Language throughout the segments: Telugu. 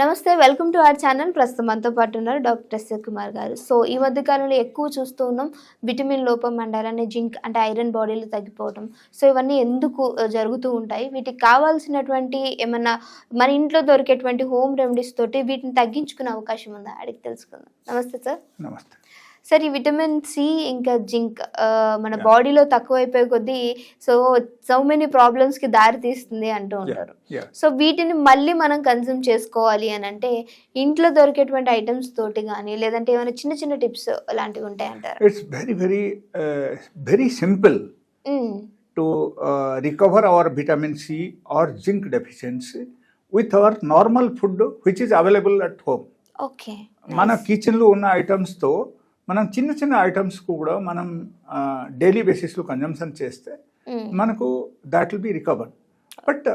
నమస్తే వెల్కమ్ టు అవర్ ఛానల్. ప్రస్తుతం మనతో పాటు ఉన్నారు డాక్టర్ ఎస్ కుమార్ గారు. సో ఈ మధ్య కాలంలో ఎక్కువ చూస్తూ ఉన్నాం విటమిన్ లోపం అండ్ అలానే జింక్ అంటే ఐరన్ బాడీలు తగ్గిపోవడం సో ఇవన్నీ ఎందుకు జరుగుతూ ఉంటాయి? వీటికి కావాల్సినటువంటి ఏమన్నా మన ఇంట్లో దొరికేటువంటి హోమ్ రెమెడీస్ తోటి వీటిని తగ్గించుకునే అవకాశం ఉందా? అడిగి తెలుసుకుందాం. నమస్తే సార్. నమస్తే. సార్ ఈ విటమిన్ సి ఇంకా జింక్ మన బాడీలో తక్కువైపోయే కొద్దీ సో సో మెనీ ప్రాబ్లమ్స్కి దారి తీస్తుంది అంటూ ఉంటారు. సో వీటిని మళ్ళీ మనం కన్జ్యూమ్ చేసుకోవాలి అని అంటే ఇంట్లో దొరికేటువంటి ఐటమ్స్ తోటి కానీ లేదంటే ఏమైనా చిన్న చిన్న టిప్స్ అలాంటివి ఉంటాయంటారు it's very very very simple to recover our vitamin C or zinc deficiency with our normal food which is available at home. Okay మన కిచెన్లో ఉన్న ఐటమ్స్తో మనం చిన్న చిన్న ఐటమ్స్ కూడా మనం డైలీ బేసిస్లో కన్జంప్షన్ చేస్తే మనకు that will be recovered but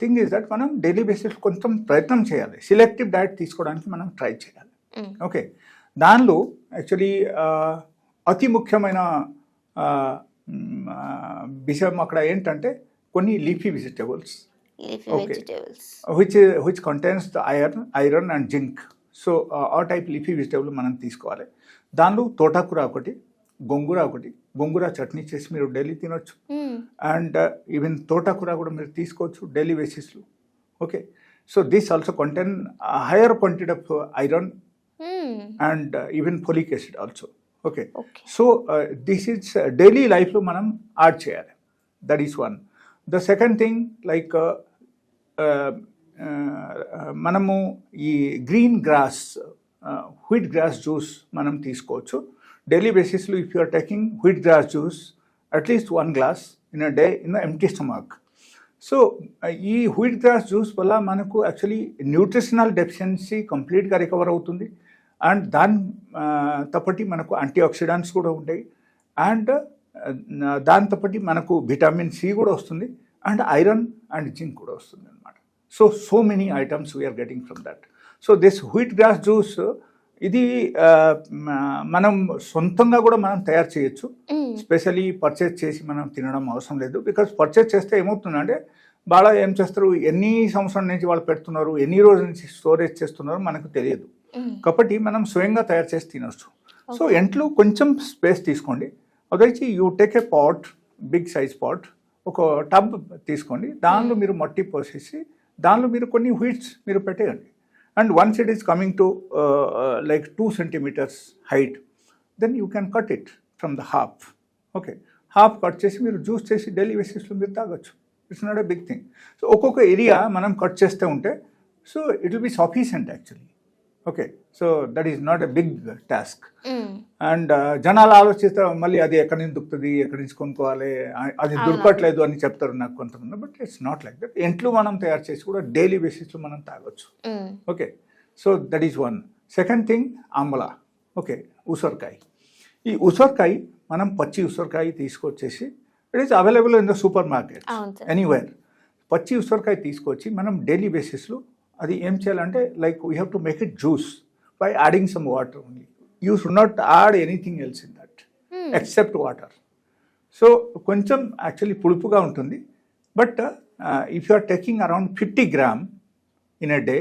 thing is that మనం డైలీ బేసిస్ కొంచెం ప్రయత్నం చేయాలి. సిలెక్టివ్ డైట్ తీసుకోవడానికి మనం ట్రై చేయాలి. ఓకే దానిలో యాక్చువల్లీ అతి ముఖ్యమైన విషయం అక్కడ ఏంటంటే కొన్ని leafy vegetables. Vegetables which which contains the iron iron and zinc so ఆ టైప్ లీఫీ వెజిటబుల్ మనం తీసుకోవాలి. దానిలో తోటాకూర ఒకటి గోంగూర ఒకటి గోంగూర చట్నీ చేసి మీరు డైలీ తినొచ్చు. అండ్ ఈవెన్ తోటాకూర కూడా మీరు తీసుకోవచ్చు డైలీ బేసిస్లో. Okay. So this also contain higher quantity of iron and even folic acid also. Okay. So this is daily లైఫ్లో మనం యాడ్ చేయాలి. That is one. The second thing like uh, మనము ఈ green grass wheat grass juice మనం తీసుకోవచ్చు. డైలీ బేసిస్లో if you are taking wheat grass juice at least one glass in a day in empty stomach so ఈ వీట్ గ్రాస్ జ్యూస్ వల్ల మనకు యాక్చువల్లీ న్యూట్రిషనల్ డెఫిషియన్సీ కంప్లీట్గా రికవర్ అవుతుంది. అండ్ దాని తప్పటి మనకు యాంటీ ఆక్సిడెంట్స్ కూడా ఉంటాయి. అండ్ దాంతోపాటు మనకు విటమిన్ సి కూడా వస్తుంది. అండ్ ఐరన్ అండ్ జింక్ కూడా వస్తుంది. So so many items we are getting from that so this wheat grass juice ఇది మనం సొంతంగా కూడా మనం తయారు చేయొచ్చు. స్పెషలీ పర్చేస్ చేసి మనం తినడం అవసరం లేదు. బికాస్ పర్చేస్ చేస్తే ఏమవుతుందంటే బాగా ఏం చేస్తారు? ఎన్ని సంవత్సరం నుంచి వాళ్ళు పెడుతున్నారు? ఎన్ని రోజుల నుంచి స్టోరేజ్ చేస్తున్నారో? మనకు తెలియదు. కాబట్టి మనం స్వయంగా తయారు చేసి తినొచ్చు. సో ఇంట్లో కొంచెం స్పేస్ తీసుకోండి. అదైతే you take a pot big size pot ఒక టబ్ తీసుకోండి. దానిలో మీరు మట్టి పోసేసి దానిలో మీరు కొన్ని వీట్స్ మీరు పెట్టేయండి. And once it is coming to like two centimeters height then you can cut it from the half okay half cut చేసి మీరు జ్యూస్ చేసి డైలీ బేసిస్లో మీరు తాగొచ్చు. It's not a big thing so ఒక్కొక్క ఏరియా మనం కట్ చేస్తూ ఉంటే so it will be sufficient actually okay so that is not a big task and జనాలు ఆలోచిస్తారు మళ్ళీ అది ఎక్కడి నుంచి దొరుకుతుంది ఎక్కడి నుంచి కొనుక్కోవాలి అది దొరకట్లేదు అని చెప్తారు నాకు కొంతమంది but it's not like that ఇంట్లో మనం తయారు చేసి కూడా డైలీ బేసిస్లో మనం తాగొచ్చు. Okay so that is one second thing amla okay ఉసరకాయ. ఈ ఉసరకాయ మనం పచ్చి ఉసరకాయ తీసుకొచ్చేసి it is available in the supermarket anywhere పచ్చి ఉసరకాయ తీసుకొచ్చి మనం డైలీ బేసిస్లో అది ఏం చేయాలంటే like we have to make it juice by adding some water only you should not add anything else in that except water so కొంచెం యాక్చువల్లీ పులుపుగా ఉంటుంది. But if you are taking around fifty gram in a day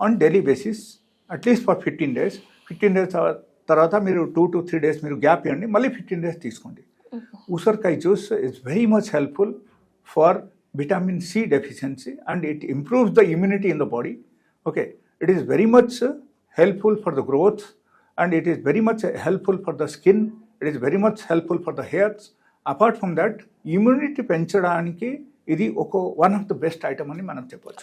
on daily basis at least for fifteen days fifteen days తర్వాత మీరు టూ టు త్రీ డేస్ మీరు గ్యాప్ ఇవ్వండి మళ్ళీ ఫిఫ్టీన్ డేస్ తీసుకోండి. ఉసర్కాయ juice is very much helpful for vitamin C deficiency and it improves the immunity in the body okay it is very much helpful for the growth and it is very much helpful for the skin it is very much helpful for the hairs apart from that immunity పెంచడానికి ఇది ఒక one of the best item అని మనం చెప్పొచ్చు.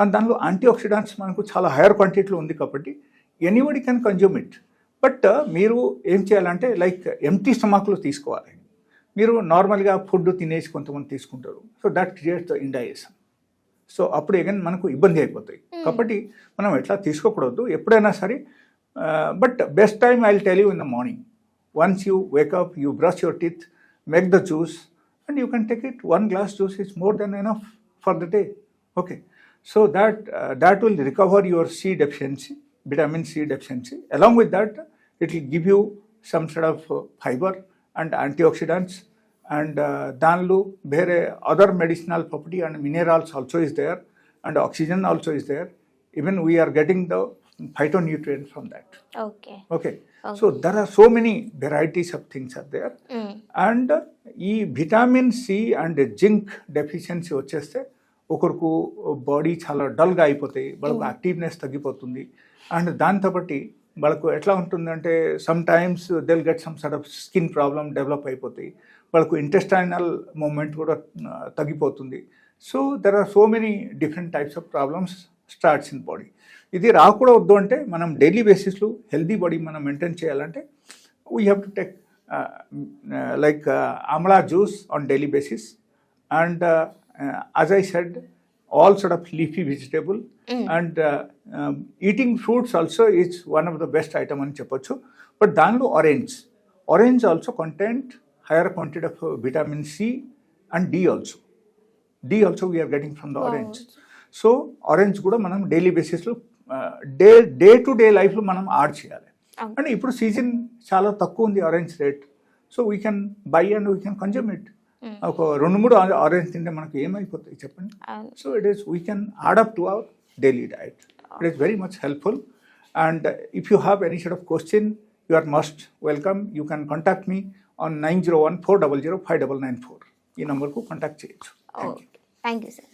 అండ్ దానిలో యాంటీ ఆక్సిడెంట్స్ మనకు చాలా హైయర్ క్వాంటిటీలో ఉంది కాబట్టి anybody can consume it but మీరు ఏం చేయాలంటే లైక్ ఎంటీ స్టమక్లో తీసుకోవాలి. మీరు నార్మల్గా ఫుడ్ తినేసి కొంతమంది తీసుకుంటారు. So that creates the indigestion so అప్పుడు అగైన్ మనకు ఇబ్బంది అయిపోతాయి. కాబట్టి మనం ఎట్లా తీసుకోకూడదు. ఎప్పుడైనా సరే but best time I tell you in the morning once you wake up you brush your teeth make the juice and you can take it one glass juice is more than enough for the day okay. So that uh, that will recover your c deficiency vitamin c deficiency. Along with that it will give you some sort of and antioxidants and దానిలో వేరే other medicinal property and minerals also is there and oxygen also is there even we are getting the phytonutrient from that okay so there are so many varieties of things are there and ఈ vitamin C and zinc deficiency వచ్చేస్తే ఒకరికు బాడీ చాలా డల్గా అయిపోతాయి వాళ్ళకు mm. యాక్టివ్నెస్ తగ్గిపోతుంది. అండ్ దాంతో బట్టి వాళ్ళకు ఎట్లా ఉంటుందంటే sometimes they'll get some sort of skin problem develop అయిపోతాయి. వాళ్ళకు ఇంటెస్టైనల్ మూమెంట్ కూడా తగ్గిపోతుంది. So there are so many different types of problems starts in body ఇది రాకూడదు అంటే మనం డైలీ బేసిస్లో హెల్దీ బాడీ మనం మెయింటైన్ చేయాలంటే we have to take like amla juice on daily basis and and I said all sort of leafy vegetable and uh, um, eating fruits also is one of the best item అని చెప్పొచ్చు. బట్ దానిలో orange orange also content higher quantity of vitamin C and D also D also we are getting from the orange so orange కూడా మనం డైలీ బేసిస్లో డే డే టు డే లైఫ్లో మనం యాడ్ చేయాలి. అంటే ఇప్పుడు సీజన్ చాలా తక్కువ ఉంది orange rate so we can buy and we can consume it ఒక రెండు మూడు ఆరెంజ్ తింటే మనకు ఏమైపోతాయి చెప్పండి? So it is we can up to our daily diet it is very much helpful and if you have any set of question you are must welcome you can contact me on nine zero one four double zero five double nine four ఈ నెంబర్కు కాంటాక్ట్ చేయొచ్చు. Thank you sir